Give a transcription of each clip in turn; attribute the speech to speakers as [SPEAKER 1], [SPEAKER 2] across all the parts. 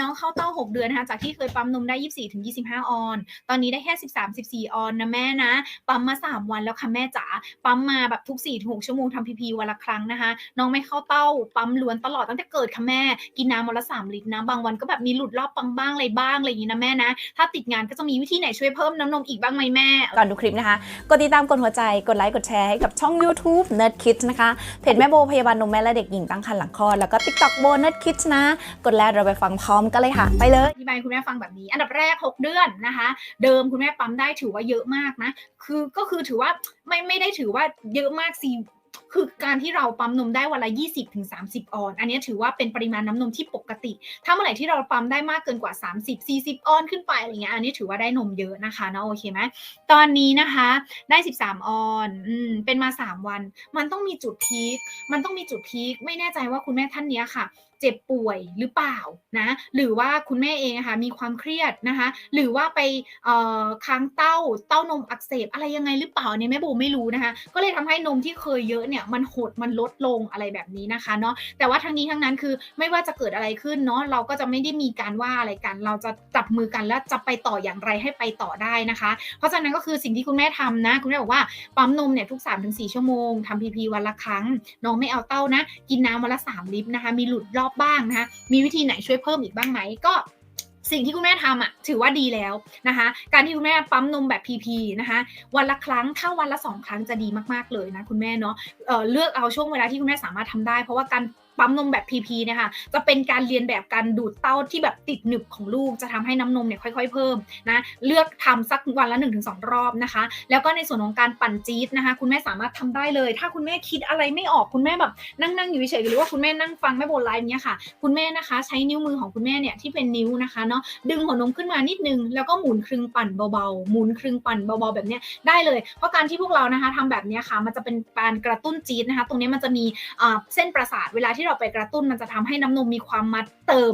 [SPEAKER 1] น้องเข้าเต้า 6 เดือนนะคะจากที่เคยปั๊มนมได้ 24ถึง25 ออน ตอนนี้ได้แค่ 13 14 ออนนะแม่นะ ปั๊มมา 3 วันแล้วค่ะแม่จ๋าปั๊มมาแบบทุก 4 6 ชั่วโมงทำพีพีวันละครั้งนะคะ น้องไม่เข้าเต้า ปั๊มล้วนตลอดตั้งแต่เกิดค่ะแม่ กินน้ำวันละ 3 ลิตรนะบางวันก็แบบมีหลุดรอบปังบ้างอะไรบ้างอะไรอย่างนี้นะแม่นะ ถ้าติดงานก็จะมีวิธีไหนช่วยเพิ่มน้ำนมอีกบ้างไหมแม่
[SPEAKER 2] ก่อนดูคลิปนะคะกดติดตามกดหัวใจกดไลค์กดแชร์ให้กับช่อง YouTube Nerd Kids นะคะเพจแม่โบพยาบาลนมแม่และเด็กหญิงตั้งครรภ์หลังคลอดแล้วก็ TikTok โบ Nerd Kids นะ กดแล้วเราไปฟังพร้อมกันเลยค่ะ ไปเลย
[SPEAKER 1] อธิบายคุณแม่ฟังแบบนี้ อันดับแรก 6 เดือนนะคะ เดิมคุณแม่ปั๊มได้ถือว่าเยอะมากนะ คือก็คือถือว่าไม่ไม่ได้ถือว่าเยอะมากสิคือการที่เราปั๊มนมได้วันละ 20ถึง30 ออน อันนี้ถือว่าเป็นปริมาณน้ำนมที่ปกติ ถ้าเมื่อไหร่ที่เราปั๊มได้มากเกินกว่า 30 40 ออนขึ้นไปอะไรเงี้ย อันนี้ถือว่าได้นมเยอะนะคะเนาะโอเคไหม ตอนนี้นะคะได้ 13 ออนอืมเป็นมา 3 วัน มันต้องมีจุดพีค มันต้องมีจุดพีค ไม่แน่ใจว่าคุณแม่ท่านเนี้ยค่ะ เจ็บป่วยหรือเปล่านะหรือว่าคุณแม่เองอะค่ะมีความเครียดนะคะหรือว่าไปค้างเต้าเต้านมอักเสบอะไรยังไงหรือเปล่าอันนี้แม่โบไม่รู้นะคะก็เลยทำให้นมที่เคยเยอะเนี่ยมันหดมันลดลงอะไรแบบนี้นะคะเนาะแต่ว่าทั้งนี้ทั้งนั้นคือไม่ว่าจะเกิดอะไรขึ้นเนาะเราก็จะไม่ได้มีการว่าอะไรกัน เราจะจับมือกันแล้วจะไปต่ออย่างไรให้ไปต่อได้นะคะ เพราะฉะนั้นก็คือสิ่งที่คุณแม่ทำนะ คุณแม่บอกว่าปั๊มนมเนี่ยทุก 3-4 ชั่วโมงทำพีพีวันละครั้งน้องไม่เอาเต้านะ กินน้ำวันละ 3 ลิตรนะคะ มีหลุดรอบบ้างนะคะมีวิธีไหนช่วยเพิ่มอีกบ้างไหมก็สิ่งที่คุณแม่ทำอะถือว่าดีแล้วนะคะ การที่คุณแม่ปั๊มนมแบบ PP นะคะวันละครั้งถ้าวันละสองครั้งจะดีมากๆเลยนะคุณแม่เนาะเเลือกเอาช่วงเวลาที่คุณแม่สามารถทำได้ เพราะว่าการ ปั๊มนมแบบ PP เนี่ยค่ะจะเป็นการเรียนแบบการดูดเต้าที่แบบติดหนึบของลูก จะทำให้น้ำนมเนี่ยค่อย ๆ เพิ่มนะ เลือกทำสักวันละ 1-2 รอบนะคะ แล้วก็ในส่วนของการปั่นจี๊ดนะคะ คุณแม่สามารถทำได้เลย ถ้าคุณแม่คิดอะไรไม่ออกคุณแม่แบบนั่งนั่งๆอยู่เฉยๆหรือว่าคุณแม่นั่งฟังแม่โบนไลฟ์เนี่ยค่ะ คุณแม่นะคะ ใช้นิ้วมือของคุณแม่เนี่ยที่เป็นนิ้วนะคะเนาะดึงหัวนมขึ้นมานิดนึง แล้วก็หมุนครึ่งปั่นเบาๆหมุนครึ่งปั่นเบาๆแบบเนี้ยได้เลย เพราะการที่พวกเรานะคะทำแบบเนี้ยค่ะ มันจะเป็นการกระตุ้นจี๊ดนะคะ ตรงนี้มันจะมีเส้นประสาทเวลาที่เราไปกระตุ้นมันจะทำให้น้ำนมมีความมัดเติม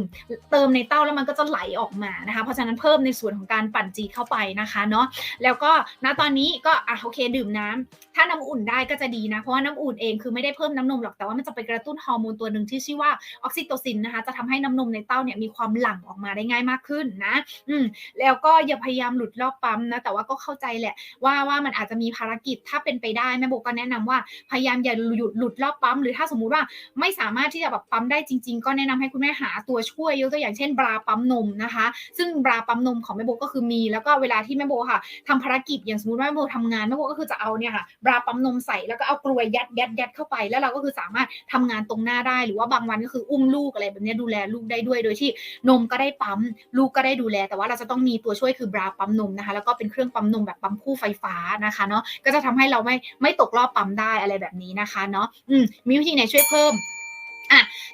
[SPEAKER 1] เติมในเต้าแล้วมันก็จะไหลออกมานะคะ เพราะฉะนั้นเพิ่มในส่วนของการปั่นจีเข้าไปนะคะเนาะแล้วก็ณตอนนี้ก็อะโอเคดื่มน้ำถ้าน้ำอุ่นได้ก็จะดีนะ เพราะว่าน้ำอุ่นเองคือไม่ได้เพิ่มน้ำนมหรอกแต่ว่ามันจะไปกระตุ้นฮอร์โมนตัวหนึ่งที่ชื่อว่าออกซิโตซินนะคะจะทำให้น้ำนมในเต้าเนี่ยมีความหลั่งออกมาได้ง่ายมากขึ้นนะอืมแล้วก็อย่าพยายามหลุดรอบปั๊มนะแต่ว่าก็เข้าใจแหละว่าว่ามันอาจจะมีภารกิจถ้าเป็นไปได้แม่โบก็แนะนำว่าพยายามอย่าหยุดหลุดรอบปั๊มหรือถ้าสมมุติว่าไม่สามารถที่จะแบบปั๊มได้จริง ๆ ก็แนะนำให้คุณแม่หาตัวช่วยยกตัวอย่างเช่นบราปั๊มนมนะคะ ซึ่งบราปั๊มนมของแม่โบก็คือมี แล้วก็เวลาที่แม่โบค่ะทำภารกิจอย่างสมมติว่าแม่โบทำงานแม่โบก็คือจะเอาเนี่ยค่ะบราปั๊มนมใส่แล้วก็เอากลวยยัดยัดยัดเข้าไป แล้วเราก็คือสามารถทำงานตรงหน้าได้ หรือว่าบางวันก็คืออุ้มลูกอะไรแบบนี้ดูแลลูกได้ด้วย โดยที่นมก็ได้ปั๊มลูกก็ได้ดูแล แต่ว่าเราจะต้องมีตัวช่วยคือบราปั๊มนมนะคะ แล้วก็เป็นเครื่องปั๊มนมแบบปั๊มคู่ไฟฟ้านะคะเนาะก็จะทำให้เราไม่ไม่ตกรอบปั๊มได้อะไรแบบนี้นะคะเนาะอืมมีวิธีไหนช่วยเพิ่มอะ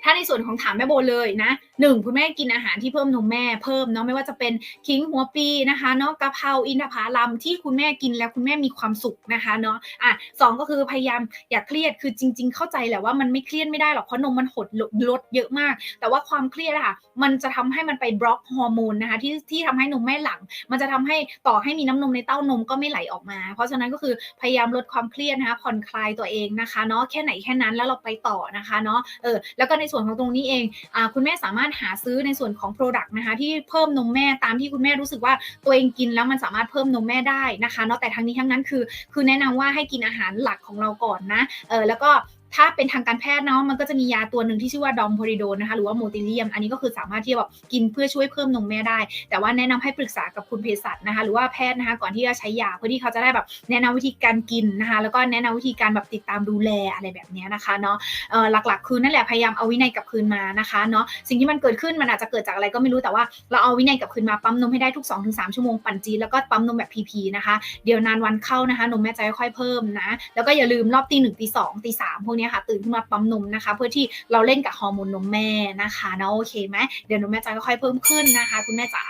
[SPEAKER 1] ถ้าในส่วนของถามแม่โบเลยนะหนึ่งคุณแม่กินอาหารที่เพิ่มนมแม่เพิ่มเนาะไม่ว่าจะเป็นขิงหัวปีนะคะเนาะกะเพราอินทผลัมที่คุณแม่กินแล้วคุณแม่มีความสุขนะคะเนาะอะสองก็คือพยายามอย่าเครียดคือจริง ๆ เข้าใจแหละว่ามันไม่เครียดไม่ได้หรอกเพราะนมมันหดลดเยอะมาก แต่ว่าความเครียดอะค่ะมันจะทำให้มันไปบล็อกฮอร์โมนนะคะที่ที่ทำให้นมแม่หลัง มันจะทำให้ต่อให้มีน้ำนมในเต้านมก็ไม่ไหลออกมา เพราะฉะนั้นก็คือพยายามลดความเครียดนะคะผ่อนคลายตัวเองนะคะเนาะแค่ไหนแค่นั้นแล้วเราไปต่อนะคะเนาะเออแล้วก็ในส่วนของตรงนี้เองอคุณแม่สามารถหาซื้อในส่วนของ Product นะคะที่เพิ่มนมแม่ตามที่คุณแม่รู้สึกว่าตัวเองกินแล้วมันสามารถเพิ่มนมแม่ได้นะคะเนาะแต่ทั้งนี้ทั้งนั้นคือ คือแนะนำว่าให้กินอาหารหลักของเราก่อนนะเออแล้วก็ ถ้าเป็นทางการแพทย์เนาะมันก็จะมียาตัวหนึ่งที่ชื่อว่าดอมโพริโดนนะคะหรือว่าโมติเลียม อันนี้ก็คือสามารถที่จะแบบกินเพื่อช่วยเพิ่มนมแม่ได้ แต่ว่าแนะนำให้ปรึกษากับคุณเภสัชนะคะหรือว่าแพทย์นะคะก่อนที่จะใช้ยาเพื่อที่เขาจะได้แบบแนะนำวิธีการกินนะคะแล้วก็แนะนำวิธีการแบบติดตามดูแลอะไรแบบนี้นะคะเนาะหลักๆ คือนั่นแหละพยายามเอาวินัยกลับคืนมานะคะเนาะสิ่งที่มันเกิดขึ้นมันอาจจะเกิดจากอะไรก็ไม่รู้แต่ว่าเราเอาวินัยกลับคืนมาปั๊มนมให้ได้ทุก 2-3 ชั่วโมงปั่นจีแล้วก็ปั๊มนมแบบ PP นะคะเดี๋ยวนานวันเข้านะคะนมแม่จะค่อยเพิ่มนะแล้วก็อย่าลืมรอบตีหนึ่งตีสองตีสามพวกนี้ค่ะตื่นขึ้นมาปั๊มนมนะคะ เพื่อที่เราเล่นกับฮอร์โมนนมแม่นะคะเนาะโอเคไหมเดี๋ยวนมแม่จะค่อยๆเพิ่มขึ้นนะคะ คุณแม่จ๋า